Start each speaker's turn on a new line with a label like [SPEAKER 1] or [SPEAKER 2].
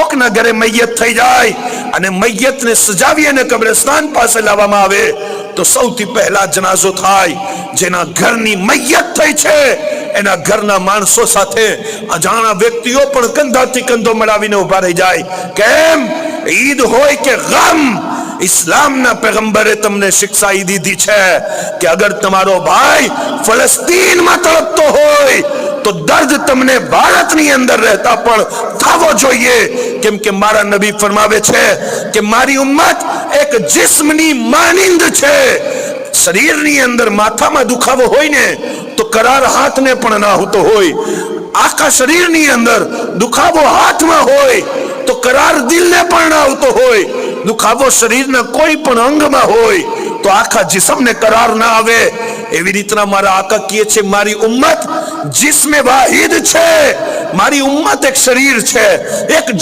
[SPEAKER 1] કોકના ઘરે મૈયત થઈ જાય અને મૈયતને સજાવી અને કબ્રસ્તાન પાસે લાવવામાં આવે, તો સૌથી પહેલા જનાઝો થાય, જેના ઘરની મૈયત થઈ છે, એના ઘરના માણસો સાથે અજાણા વ્યક્તિઓ પણ કંધાથી કંધો મળાવીને ઊભા રહી જાય. કેમ? ઈદ હોય કે ગમ, ઇસ્લામના પેગંબરે તમને શિક્ષા દીધી છે કે અગર તમારો ભાઈ ફલસ્તીનમાં તળપતો હોય તો દર્દ તમને ભારતની અંદર રહેતા પણ થવો જોઈએ. કેમ કે મારા નબી ફરમાવે છે કે મારી ઉમ્મત એક જિસ્મની માનિંદ છે. શરીરની અંદર માથામાં દુખાવો હોય ને, તો કરાર હાથને પણ ના હોતો હોય. આખા શરીરની અંદર દુખાવો હાથમાં હોય, તો કરાર દિલને પણ ના આવતો હોય. દુખાવો શરીરના કોઈ પણ અંગમાં હોય, તો આખા જિસમને કરાર ના આવે. એવી રીતના મારા આકા કહે છે, મારી ઉમ્મત જિસ્મે વાહિદ છે. મારી ઉમ્મત એક શરીર છે. એક